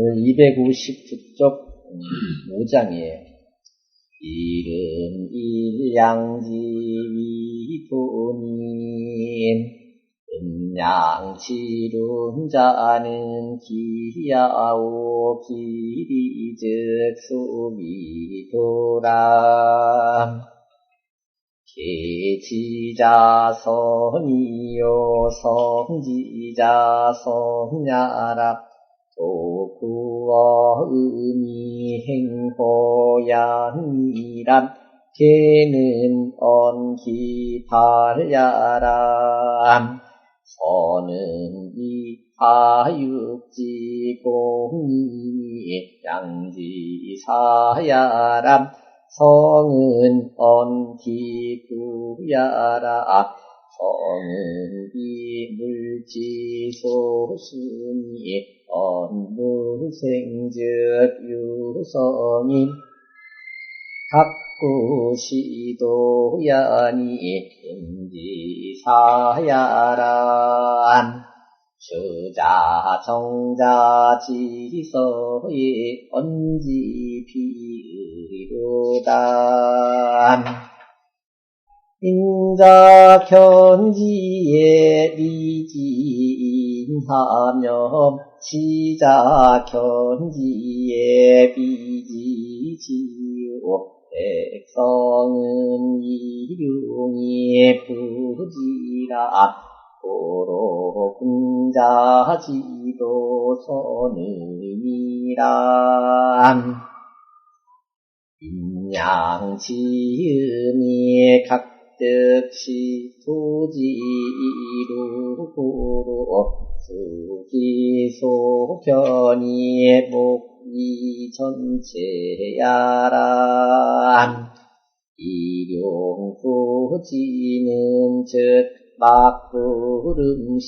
오늘 259쪽 5장이에요. 이름 일양지 위도님 음양치룬 자는 기야오 기리즉 수미도람 계지자선이요 성지자 성야라 도 구어 의미 행호양이란 개는 언기 발야람 선은 이하육지 공이 양지사야람 성은 언기 구야라 성은 이물지소순이 언무생즉 유성인 각구시도야니 임지사야란 주자 정자 지서의 언지 비의로단. 인 자 견지에 미지인하며 시자 견지에 비지지요 백성은 이룡이 부지라 도로 군자지도 선의미란 인양지음이 각 득시 토지이루고로 수기소견이 목이 전체야란 일용후지는 즉 막부름식이루됨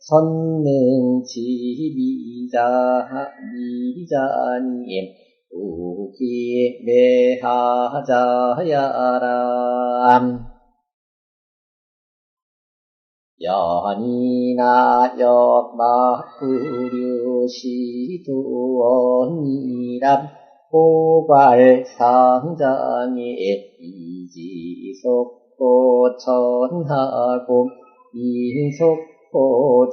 선능지 미자 미자님 우기 매하자야람 연이나 역마구류시도원이람 호발상장에 이지속고 천하고 인속고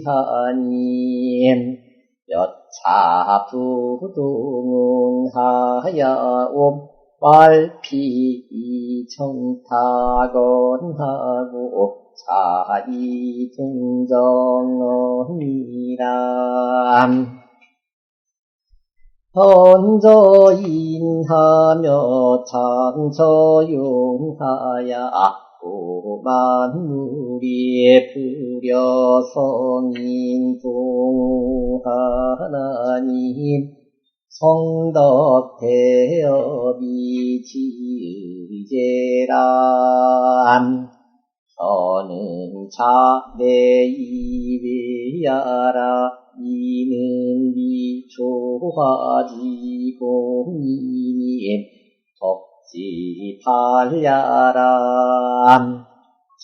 지하님 여차부동은 하야옴 말피 이청타건하고 차이등정언이람 헌저인하며 창저용하야 고 만무리에 부려 성인 종 하나님 성덕대업이 지의제란 저는 자내이외야라 이는 미초화지공님 덕 지팔야람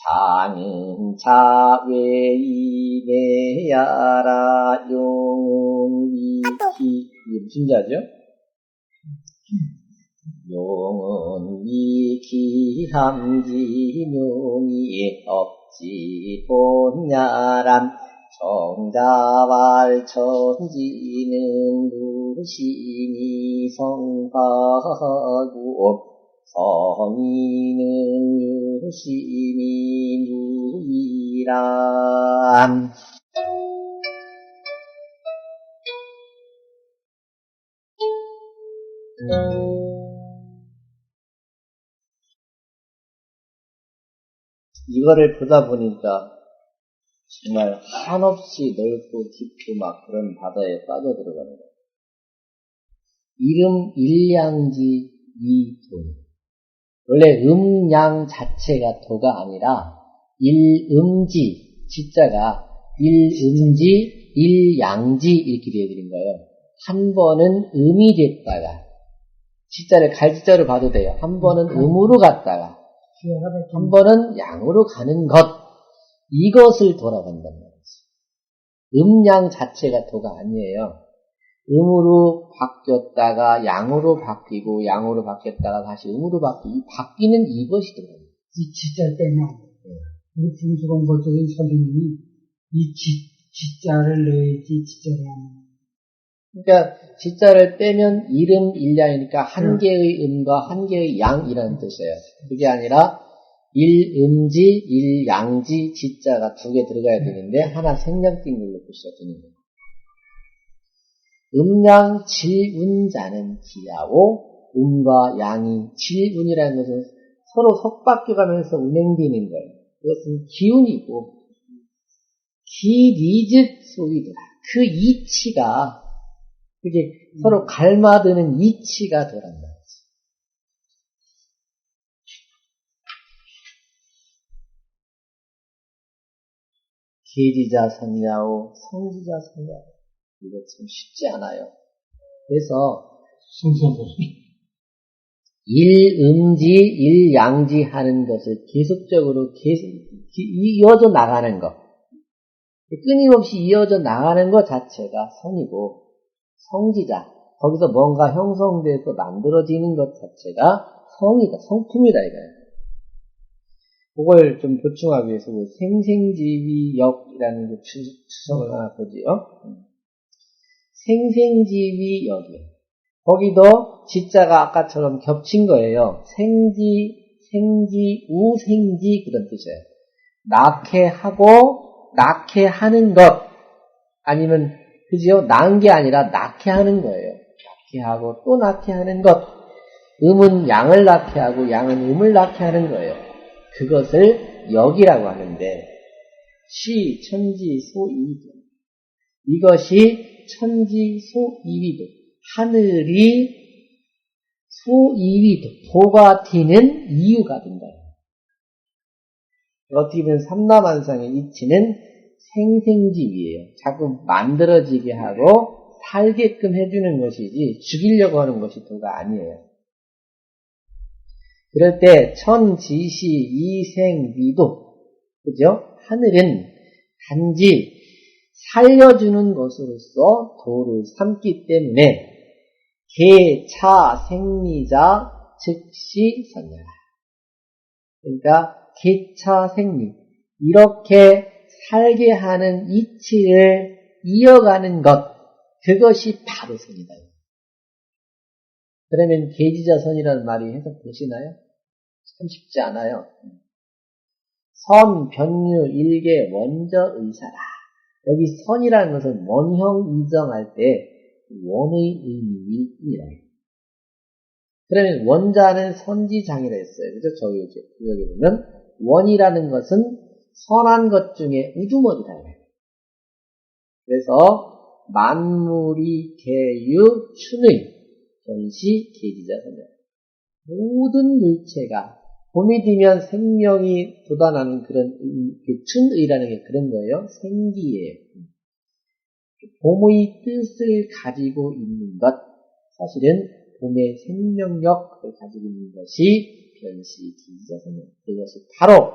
장은 자외이내야라. 용은 이기 이게 무슨 자죠? 용은 이기함지명이 없지 본야람. 정자왈 천지는 무신이 성하고 성인은 유심이 무이란 이거를 보다 보니까 정말 한없이 넓고 깊고 막 그런 바다에 빠져들어가는 거예요. 이름 일양지 이돈. 원래 음양 자체가 도가 아니라 일음지, 지자가 일음지, 일양지 이렇게 되어드린 거예요. 한 번은 음이 됐다가, 지자를 갈지자로 봐도 돼요. 한 번은 음으로 갔다가, 한 번은 양으로 가는 것, 이것을 돌아간단 말이지. 음양 자체가 도가 아니에요. 음으로 바뀌었다가 양으로 바뀌고 양으로 바뀌었다가 다시 음으로 바뀌고 이 바뀌는 이것이 도예요. 이 지자 때문에 우리 중수공 법적인 선생님이 이 지, 지자를 내야지 지자를 하는 그러니까 지자를 빼면 이름 일량이니까 한 음. 개의 음과 한 개의 양이라는 뜻이에요. 그게 아니라 일음지, 일양지 지자가 두 개 들어가야 되는데 하나 생략된 걸로 보셔야 되는 거예요. 음양 질운자는 기하고 음과 양이 질운이라는 것은 서로 속바뀌어 가면서 운행되는 거예요. 그것은 기운이고 기리즉 소이더라. 그 이치가 그게 서로 갈마드는 이치가 말이지. 계지자 선야오, 성지자 선야오. 이거 참 쉽지 않아요. 그래서. 일음지, 일양지 하는 것을 계속적으로 계속 기- 이어져 나가는 것. 끊임없이 이어져 나가는 것 자체가 선이고, 성지자. 거기서 뭔가 형성돼서 만들어지는 것 자체가 성이다, 성품이다, 이거예요. 그걸 좀 보충하기 위해서 그 생생지위역이라는 그 추- 추석을 하나 보지요. 생생지위역이요. 거기도 지자가 아까처럼 겹친 거예요. 생지, 생지, 우생지 그런 뜻이에요. 낳게 하고 낳게 하는 것 아니면 그지요? 낳은 게 아니라 낳게 하는 거예요. 낳게 하고 또 낳게 하는 것. 음은 양을 낳게 하고 양은 음을 낳게 하는 거예요. 그것을 역이라고 하는데 시, 천지, 소, 이위도 이것이 천지, 소, 이위도 하늘이 소, 이위도 도가 튀는 이유가 된다. 어떻게 보면 삼라만상의 이치는 생생지위예요. 자꾸 만들어지게 하고 살게끔 해주는 것이지 죽이려고 하는 것이 도가 아니에요. 그럴 때 천지시 이생위도 그죠? 하늘은 단지 살려주는 것으로서 도를 삼기 때문에 개차 생리자 즉시 선녀라. 그러니까 개차 생리 이렇게 살게 하는 이치를 이어가는 것 그것이 바로 선이다. 그러면 계지자선이라는 말이 해석 되시나요? 참 쉽지 않아요. 선, 변유, 일계, 원저, 의사라. 여기 선이라는 것은 원형 이정할 때 원의 의미이라. 그러면 원자는 선지장이라 했어요. 그죠? 저기 이제 여기 보면 원이라는 것은 선한 것 중에 우두머리다. 그래서 만물이 개유 춘의 전시 계지자선이다. 모든 물체가 봄이 되면 생명이 돋아나는 그런 그 춘의라는 게 그런 거예요. 생기예요. 봄의 뜻을 가지고 있는 것, 사실은 봄의 생명력을 가지고 있는 것이 변시 기지자선이에요. 그것이 바로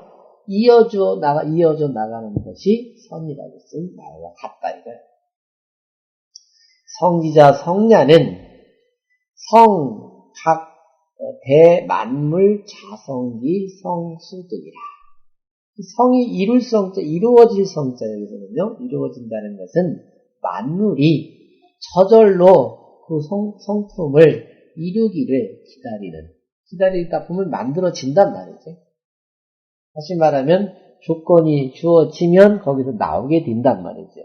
이어져 나가 이어져 나가는 것이 선이라고 쓴 말과 같다 이거예요. 성기자 성냐는 성 각 대만물 자성기 성수등이라. 성이 이룰 성자, 이루어질 성자 여기서는요, 이루어진다는 것은 만물이 저절로 그 성, 성품을 이루기를 기다리는, 기다리다 보면 만들어진단 말이죠. 다시 말하면 조건이 주어지면 거기서 나오게 된단 말이죠.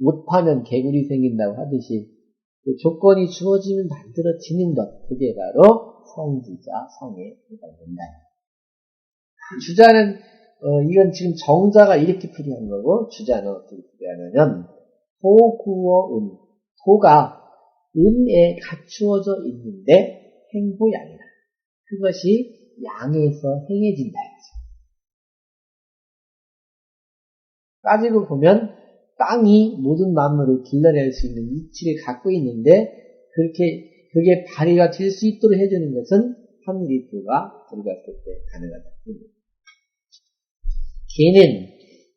못 파면 개구리 생긴다고 하듯이 그 조건이 주어지면 만들어지는 것, 그게 바로 성지자, 성에 해당된다. 주자는, 어, 이건 지금 정자가 이렇게 풀이한 거고, 주자는 어떻게 풀이하냐면, 호구어 음, 호가 음에 갖추어져 있는데, 행보양이다. 그것이 양에서 행해진다. 따지고 보면, 땅이 모든 만물을 길러낼 수 있는 이치를 갖고 있는데 그렇게 그게 발휘가 될 수 있도록 해주는 것은 부가 들어갔을 때 가능하다. 개는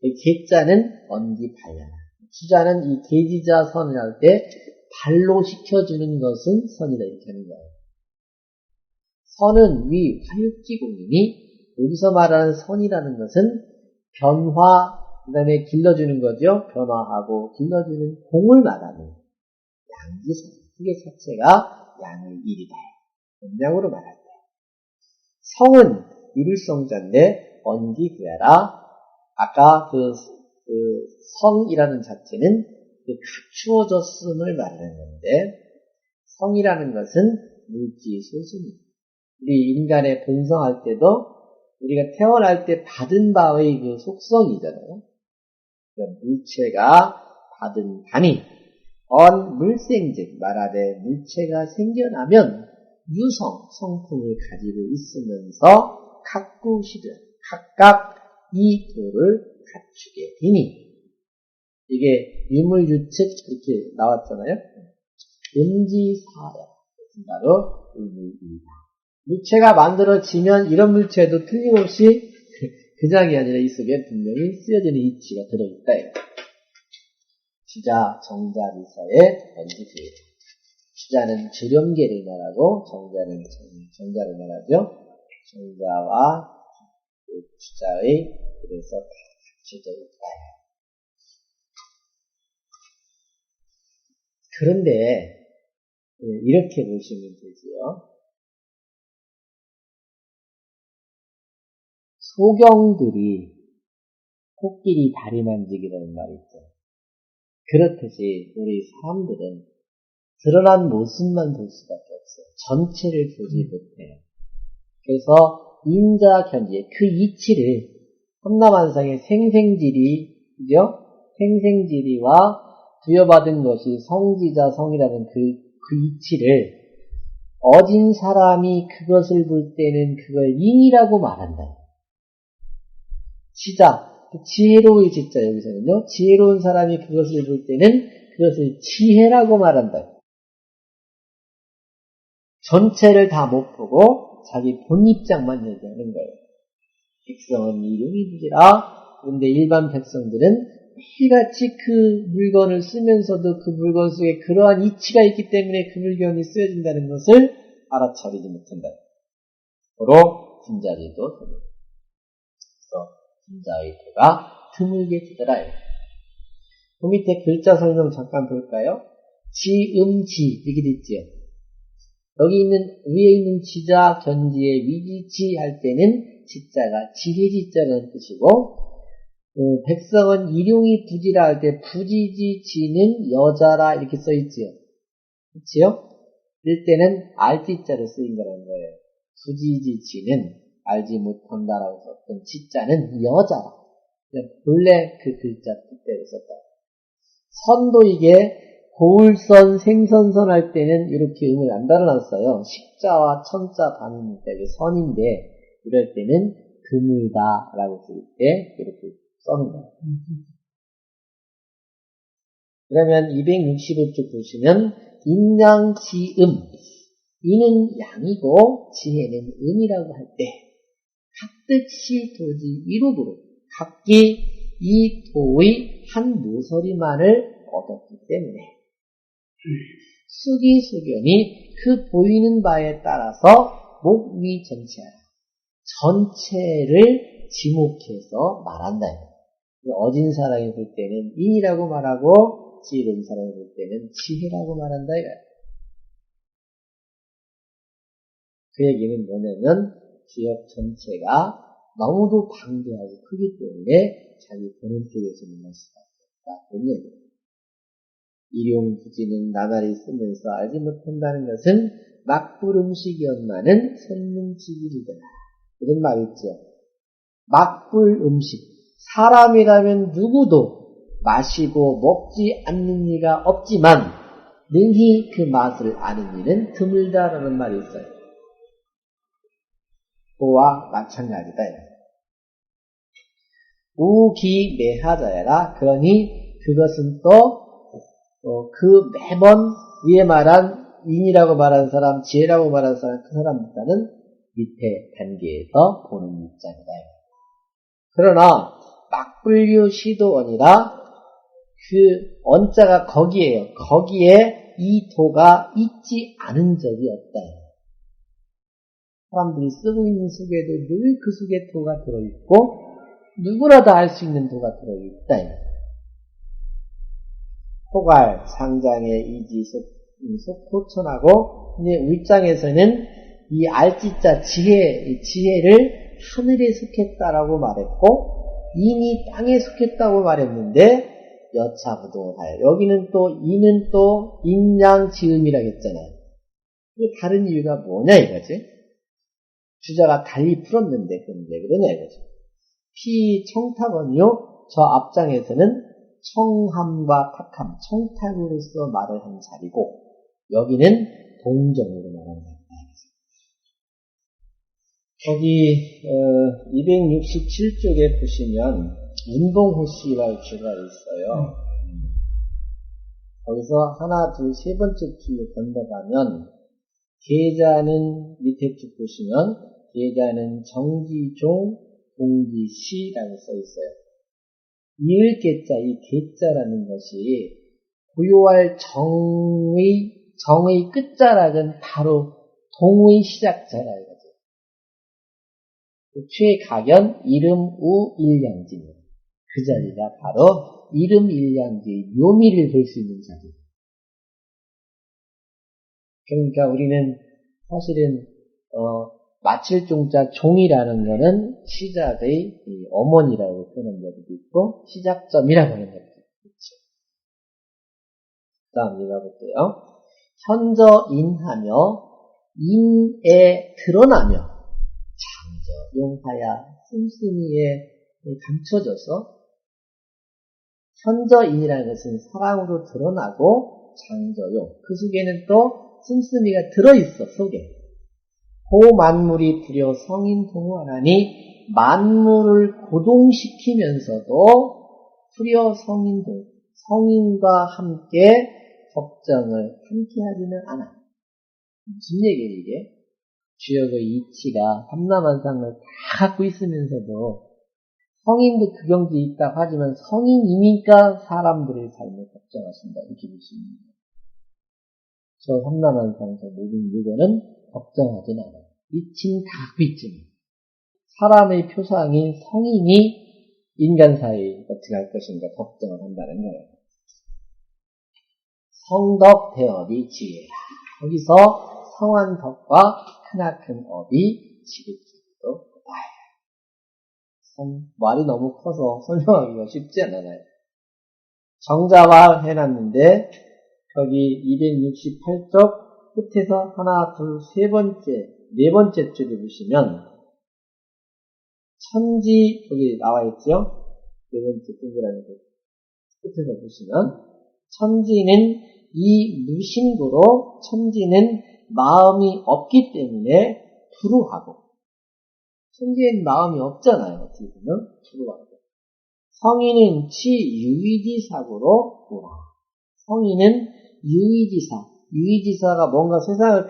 개자는 언기 발려나 주자는 이 대지자 선을 할 때 발로 시켜주는 것은 선이다 이렇게 하는 거예요. 선은 위 화육지공이니 여기서 말하는 선이라는 것은 변화 그 다음에 길러주는 거죠. 변화하고 길러주는 공을 말하는 양지선. 그게 자체가 양의 일이다. 음량으로 말할 때. 성은 이불성자인데 언기 구야라. 아까 그, 그 성이라는 자체는 그 갖추어졌음을 말하는 건데 성이라는 것은 물질 소수입니다. 우리 인간의 본성할 때도 우리가 태어날 때 받은 바의 그 속성이잖아요. 물체가 받은 담이 언 물생즉 말하되 물체가 생겨나면 유성 성품을 가지고 있으면서 각구시든 각각 이 도를 갖추게 되니 이게 유물유측 이렇게 나왔잖아요. 음지사야 바로 의물이다. 물체가 만들어지면 이런 물체도 틀림없이 그 장이 아니라 이 속에 분명히 쓰여지는 이치가 들어있다. 주자, 정자, 미사의 언지주의. 주자는 주렴계를 말하고 정자는 정, 자를 말하죠. 정자와 그 주자의 그래서 다 갖춰져 있다. 그런데 예, 이렇게 보시면 되지요. 소경들이 코끼리 다리 만지기라는 말이 있죠. 그렇듯이 우리 사람들은 드러난 모습만 볼 수밖에 없어요. 전체를 보지 못해요. 그래서 인자 견지 그 이치를 험남한상의 생생지리 그죠? 생생지리와 부여받은 것이 성지자 성이라는 그, 그 이치를 어진 사람이 그것을 볼 때는 그걸 인이라고 말한다. 지자, 지혜로울 지자 여기서는요. 지혜로운 사람이 그것을 볼 때는 그것을 지혜라고 말한다. 전체를 다 못 보고 자기 본 입장만 얘기하는 거예요. 백성은 이름이 부지라. 그런데 일반 백성들은 매일같이 그 물건을 쓰면서도 그 물건 속에 그러한 이치가 있기 때문에 그 물건이 쓰여진다는 것을 알아차리지 못한다. 바로 드물. 그 도가 드물게 되더라. 그 밑에 글자 설명 잠깐 볼까요? 지음지 이렇게 됐지요. 여기 있는 위에 있는 지자 견지의 위지지 할 때는 지자가 지혜지자라는 뜻이고 어, 백성은 일용이 부지라 할 때 부지지 지는 여자라 이렇게 써 있지요. 그렇지요? 이럴 때는 알지자를 쓰인 거라는 거예요. 부지지 지는 알지 못한다라고 썼던 지자는 여자라. 본래 그 글자 뜻대로 썼다. 선도 이게 고울선, 생선선 할 때는 이렇게 음을 안 달아놨어요. 식자와 천자 반이니까 이게 선인데 이럴 때는 드물다라고 쓸 때 이렇게 써는 거예요. 그러면 265쪽 보시면 인양지음 이는 양이고 지혜는 음이라고 할 때 각듯이 도지 이룩으로 각기 이 도의 한 모서리만을 얻었기 때문에 수기 수견이 그 보이는 바에 따라서 목위 전체하라. 전체를 지목해서 말한다. 어진 사람이 볼 때는 인이라고 말하고 지혜로운 사람이 볼 때는 지혜라고 말한다. 그 얘기는 뭐냐면 지역 전체가 너무도 방대하고 크기 때문에 자기 보는 쪽에서 만날 수밖에 없다. 그런 얘기예요. 일용 부지는 나날이 쓰면서 알지 못한다는 것은 막불 음식이었나는 생문지기이더라. 이런 말 있죠. 막불 음식. 사람이라면 누구도 마시고 먹지 않는 이가 없지만 능히 그 맛을 아는 이는 드물다라는 말이 있어요. 그와 마찬가지다. 우기매하자야라. 그러니 그것은 또 어, 그 매번 위에 말한 인이라고 말하는 사람, 지혜라고 말하는 사람, 그 사람보다는 밑에 단계에서 보는 입장이다. 그러나 막불류 시도원이라 그 언자가 거기에요. 거기에 이 도가 있지 않은 적이 없다. 사람들이 쓰고 있는 속에도 늘 그 속에 도가 들어있고 누구나 다알수 있는 도가 들어있다. 포괄, 상장의 이지, 속, 속호천하고 이제 울장에서는 이 알지자 지혜, 이 지혜를 하늘에 속했다라고 말했고 인이 땅에 속했다고 말했는데 여차부동하여 여기는 또 이는 또 인양 지음이라고 했잖아요. 이게 다른 이유가 뭐냐 이거지? 주자가 달리 풀었는데 그럼 왜 그러냐 이거죠. 피 청탁원이요. 저 앞장에서는 청함과 탁함, 청탁으로서 말을 한 자리고 여기는 동정으로 말하는 자리다. 거기 267쪽에 보시면 운동호씨랄 주가 있어요. 거기서 하나, 둘, 세 번째 줄로 건너가면 계좌는 밑에 쭉 보시면 계좌는 정지종, 공지시라고 써 있어요. 계자, 이 계자라는 것이 고요할 정의, 정의 끝자락은 바로 동의 시작자라 이거죠. 최가견 이름 우 일량지입니다. 그 자리가 바로 이름 일량지의 묘미를 볼 수 있는 자리. 그러니까 우리는 사실은 어, 마칠 종자 종이라는 거는 시작의 어머니라고 표현한 적도 있고 시작점이라고 하는 적도 있죠. 그 다음 읽어볼게요. 현저인하며 인에 드러나며 장저 용하야 씀씀이에 감춰져서 현저인이라는 것은 사랑으로 드러나고 장저용 그 속에는 또 씀씀이가 들어있어 속에 고 만물이 불여 성인 동화하니 만물을 고동시키면서도 불여 성인 동 성인과 함께 법정을 함께 하지는 않아. 무슨 얘기예요 이게? 주역의 이치가 삼남한상을 다 갖고 있으면서도 성인도 그 경지에 있다고 하지만 성인이니까 사람들의 삶을 걱정하신다 이렇게 있는 거예요. 저 삼남한상에서 모든 물건은 걱정하진 않아요. 이치는 다 갖고 있지만 사람의 표상인 성인이 인간 사회에 어떻게 할 것인가 걱정을 한다는 거예요. 성덕 대업이 지혜라. 여기서 성한 덕과 크나큰 업이 지극히도 나요. 성, 말이 너무 커서 설명하기가 쉽지 않아요. 정자화 해놨는데 거기 268쪽 끝에서 하나, 둘, 세 번째, 네 번째 줄을 보시면 천지 여기 나와 있죠? 네 번째 동그라미 끝에서 보시면 천지는 이 무신구로 천지는 마음이 없기 때문에 불우하고 천지엔 마음이 없잖아요. 어떻게 보면 불우하고 성인은 치유의지사고로 우하 성인은 유의지사 유의지사가 뭔가 세상을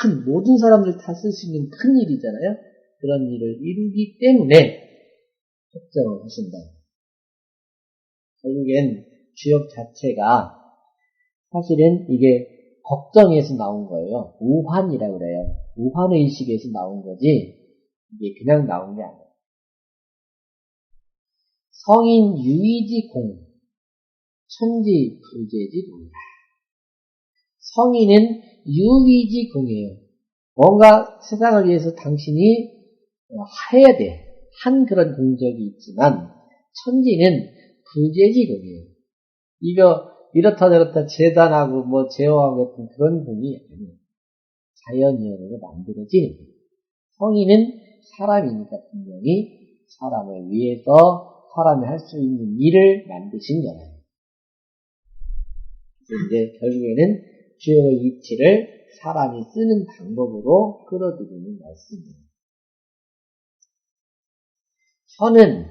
큰 모든 사람들 다 쓸 수 있는 큰 일이잖아요. 그런 일을 이루기 때문에 걱정을 하신다. 결국엔 주역 자체가 사실은 이게 걱정에서 나온 거예요. 우환이라고 그래요. 우환의식에서 나온 거지, 이게 그냥 나온 게 아니에요. 성인 유의지 공, 천지 불제지 공이다. 성인은 유의지 공이에요. 뭔가 세상을 위해서 당신이 해야 돼. 한 그런 공적이 있지만, 천지는 불제지 공이에요. 이거 이렇다 저렇다 재단하고 뭐 제어하고 같은 그런 분이 아니에요. 자연이어로 거예요. 성인은 사람이니까 분명히 사람을 위해서 사람이 할 수 있는 일을 만드신 거예요. 이제 결국에는 주역의 이치를 사람이 쓰는 방법으로 끌어들이는 말씀입니다. 현은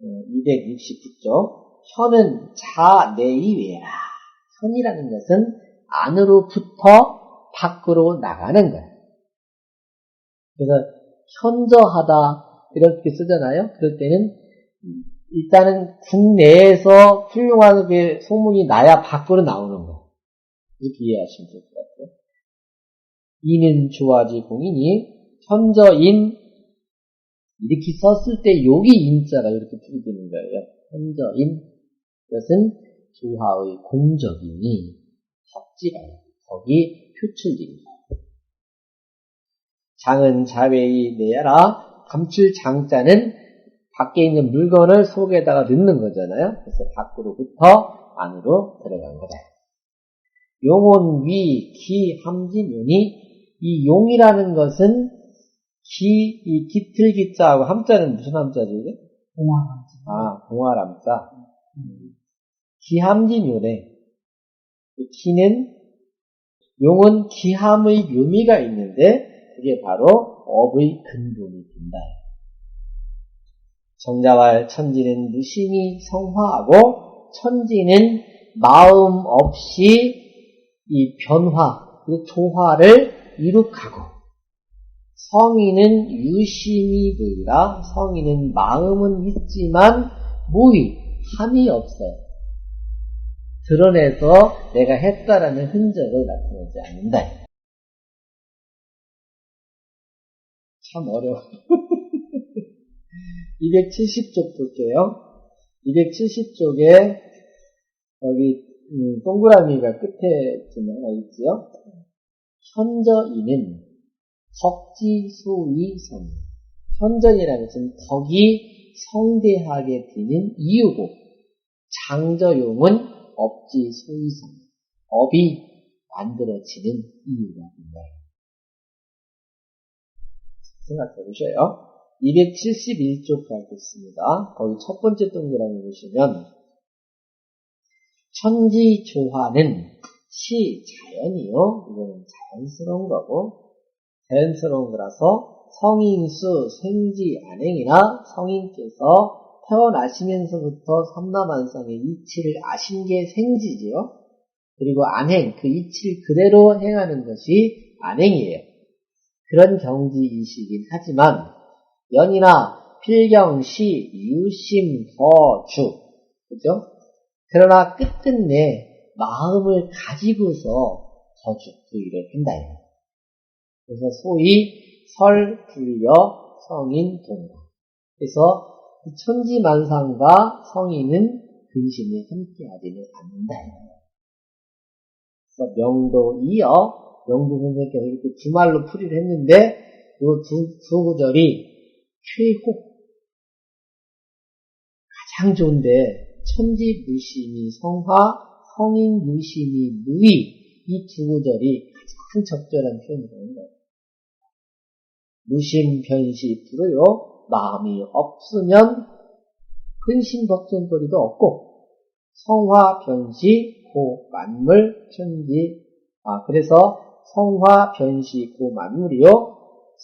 269쪽 현은 자 내이외라. 현이라는 것은 안으로부터 밖으로 나가는 거예요. 그래서 현저하다 이렇게 쓰잖아요. 그럴 때는 일단은 국내에서 훌륭하게 소문이 나야 밖으로 나오는 거. 이렇게 이해하시면 될 것 같아요. 이는 좋아지 공인이 현저인 이렇게 썼을 때 여기 인자가 이렇게 풀이되는 거예요. 현저인 이것은 조화의 공적이니 덕지가 덕이 표출입니다. 장은 자외의 내야라 감출 장자는 밖에 있는 물건을 속에다가 넣는 거잖아요. 그래서 밖으로부터 안으로 들어간 거다. 용온 위, 기, 함진윤이 이 용이라는 것은 기, 이 기틀 기자하고 함자는 무슨 함자죠, 이게? 공화감지. 아, 공화람자. 기함진윤에 기는 용은 기함의 묘미가 있는데 그게 바로 업의 근본이 된다. 정자왈 천지는 무심히 성화하고 천지는 마음 없이 이 변화, 그 조화를 이룩하고 성인은 유심히 보이라 성인은 마음은 있지만 무의, 함이 없어요. 드러내서 내가 했다라는 흔적을 나타내지 않는다. 참 어려워. 270쪽 볼게요. 270쪽에 여기 음, 동그라미가 끝에 좀 하나 있지요. 현저이는 덕지소이성. 현전이라는 것은 덕이 성대하게 되는 이유고 장저용은 업지소이성. 업이 만들어지는 이유가 된다. 생각해 보셔요. 271쪽 가겠습니다. 거기 첫 번째 동그라미 보시면 천지조화는 시 자연이요. 이거는 자연스러운 거고 자연스러운 거라서 성인수 생지 안행이나 성인께서 태어나시면서부터 삼라만상의 이치를 아신 게 생지지요. 그리고 안행, 그 이치를 그대로 행하는 것이 안행이에요. 그런 경지이시긴 하지만 연이나 필경 시 유심 서 주 그죠? 그러나 끝끝내 마음을 가지고서 거주 부위를 한다. 그래서 소위 설, 불여, 성인, 동화. 그래서 그 천지만상과 성인은 근심이 함께하지는 않는다. 그래서 명도 이어 명도 선생님께서 이렇게 두 말로 풀이를 했는데 이 두, 두 구절이 최고 가장 좋은데 천지 무심이 성화, 성인 무심이 무의 이두 구절이 가장 적절한 표현이 되는 거예요. 무심 변시 불어요. 마음이 없으면 근심 걱정거리도 없고 성화 변시 고 만물 천지 아 그래서 성화 변시 고 만물이요.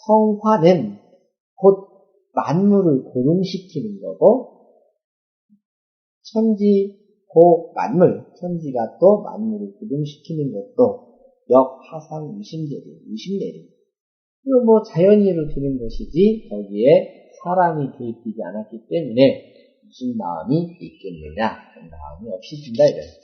성화는 곧 만물을 고동시키는 거고 천지 고 만물 천지가 또 만물을 고동시키는 것도 역하상 유심대리 유심내리 이거 뭐 자연이를 드는 것이지 거기에 사람이 개입되지 않았기 때문에 무슨 마음이 있겠느냐 마음이 없이 든다 이거예요.